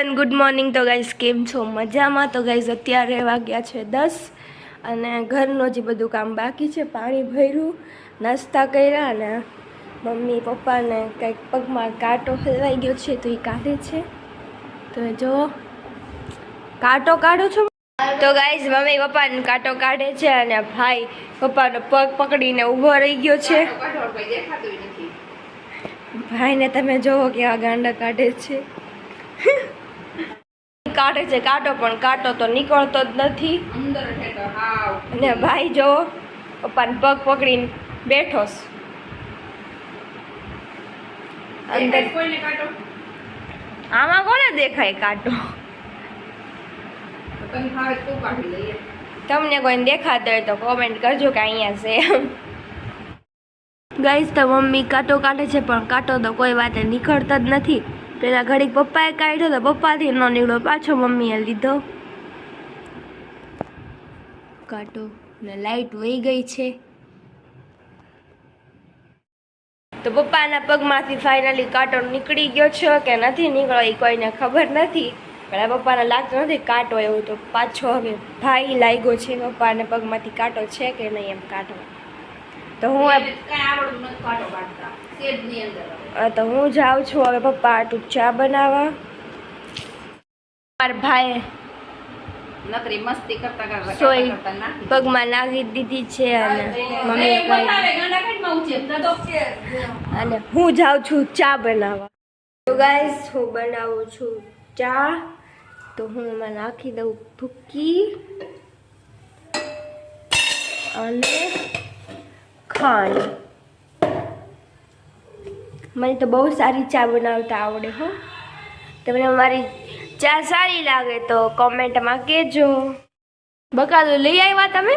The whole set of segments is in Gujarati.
એવરીવન ગુડ મોર્નિંગ તો ગાઈઝ કેમ છો? મજામાં? તો ગાઈઝ અત્યારે વાગ્યા છે દસ અને ઘરનું જે બધું કામ બાકી છે. પાણી ભર્યું નાસ્તા કર્યા અને મમ્મી પપ્પાને કંઈક પગમાં કાંટો હલવાઈ ગયો છે તો એ કાઢે છે. તો જો કાંટો કાઢો છો? તો ગાઈઝ મમ્મી પપ્પાને કાંટો કાઢે છે અને ભાઈ પપ્પાનો પગ પકડીને ઊભો રહી ગયો છે. ભાઈને તમે જોવો કેવા ગાંડા કાઢે છે. કાઢે છે. કાંટો પણ કાંટો તો નીકળતો જ નથી. અને ભાઈ જો પપ્પાને પગ પકડીને બેઠો અંદર આમાં કોને દેખાય કાંટો? તમને કોઈને દેખાતો હોય તો કોમેન્ટ કરજો કે અહીંયા છે ગાઈઝ તો મમ્મી કાંટો કાઢે છે પણ કાંટો તો કોઈ વાતે નીકળતા જ નથી. પેલા ઘડીક પપ્પાએ કાઢ્યો તો પપ્પાથી ન નીકળ્યો પાછો મમ્મીએ લીધો. કાંટો ને લાઈટ વહી ગઈ છે. તો પપ્પાના પગમાંથી ફાઇનલી કાંટો નીકળી ગયો છે કે નથી નીકળ્યો એ કોઈને ખબર નથી. પણ આ પપ્પાને લાગતો નથી કાંટો એવું તો પાછો હવે ભાઈ લાગ્યો છે પપ્પાને પગમાંથી કાંટો છે કે નહીં એમ કાંટો. તો હું આ- તો હું જાઉં છું હવે પપ્પા આટું ચા બનાવવા. મારા ભાઈ નકરી મસ્તી કરતા કરતા સોય નાખી પગમાં નાખી દીધી છે અને મમ્મી અને હું જાઉં છું ચા બનાવવા. તો ગાઈસ હું બનાવું છું ચા. તો હું એમાં નાખી દઉં ભૂકી. અને ખાંડ. મને તો બહુ સારી ચા બનાવતા આવડે હો. તમને મારી ચા સારી લાગે તો કોમેન્ટમાં કહેજો. બકાલો લઈ આવ્યા તમે?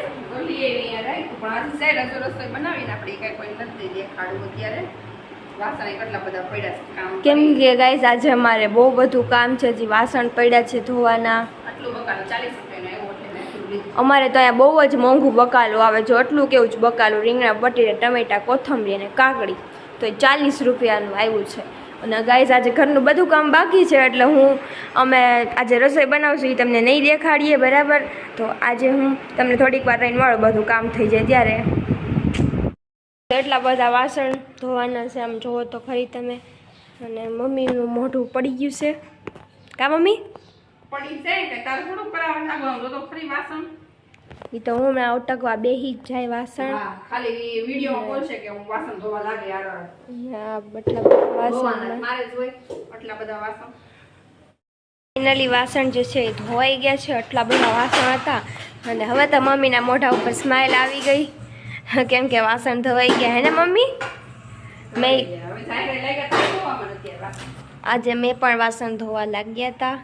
કામ કે ગાઈસ આજે અમારે બહુ બધું કામ છે હજી વાસણ પડ્યા છે ધોવાના. આટલું બકાલો ચાલીસ રૂપિયાનું એવું એટલે મેં એટલું લીધું. અમારે તો અહીંયા બહુ જ મોંઘું બકાલું આવે છે. એટલું કેવું જ બકાલું. રીંગણા, બટેટા, ટમેટા, કોથમરી અને કાકડી. તો એ ચાલીસ રૂપિયાનું આવ્યું છે. અને ગાઈઝ આજે ઘરનું બધું કામ બાકી છે, એટલે હું અમે આજે રસોઈ બનાવશું એ તમને નહીં દેખાડીએ, બરાબર? તો આજે હું તમને થોડીક વાર રહીને મળું, બધું કામ થઈ જાય ત્યારે. એટલા બધા વાસણ ધોવાના છે, આમ જોવો તો ખરી તમે. અને મમ્મીનું મોઢું પડી ગયું છે. કા મમ્મી? પડી કે તારે તો તો ફરી વાસણ. એ તો હું હમણાં અટકવા બેહી જ જાય વાસણ. ખાલી વીડિયો બોલશે કે હું વાસણ ધોવા લાગે યાર અહીંયા આટલા વાસણ મારે જ આટલા બધા વાસણ. ફાઇનલી વાસણ જે છે એ ધોવાઈ ગયા છે આટલા બધા વાસણ હતા. અને હવે તો મમ્મીના મોઢા ઉપર સ્માઇલ આવી ગઈ. કેમ કે વાસણ ધોવાઈ ગયા હે ને મમ્મી? મેં આજે મેં પણ વાસણ ધોવા લાગ્યા હતા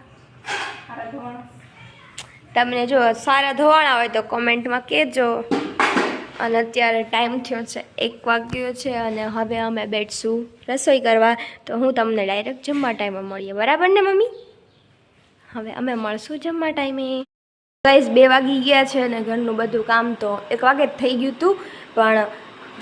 તમને જો સારા ધોવાણા હોય તો કોમેન્ટમાં કહેજો. અને અત્યારે ટાઈમ થયો છે એક વાગ્યો છે અને હવે અમે બેઠશું રસોઈ કરવા. તો હું તમને ડાયરેક્ટ જમવા ટાઈમે મળીએ. બરાબર ને, મમ્મી? હવે અમે મળશું જમવા ટાઈમે. ગાઈઝ બે વાગી ગયા છે અને ઘરનું બધું કામ તો એક વાગે જ થઈ ગયું હતું. પણ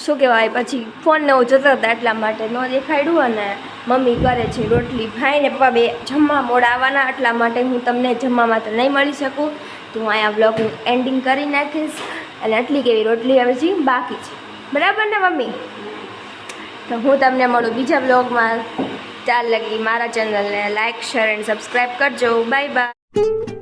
શું કહેવાય, પછી ફોનને એવું જતા હતા એટલા માટે ન દેખાડ્યું અને મમ્મી કરે છે રોટલી ભાઈ ને પપ્પા બે જમવા મોડા આવવાના એટલા માટે હું તમને જમવા માટે નહીં મળી શકું. તો હું અહીંયા બ્લોગનું એન્ડિંગ કરી નાખીશ અને આટલી કેવી રોટલી હવે છે બાકી છે. બરાબર ને મમ્મી? તો હું તમને મળું બીજા બ્લોગમાં ચાલ લગી મારા ચેનલને લાઇક શેર એન્ડ સબસ્ક્રાઈબ કરજો. Bye bye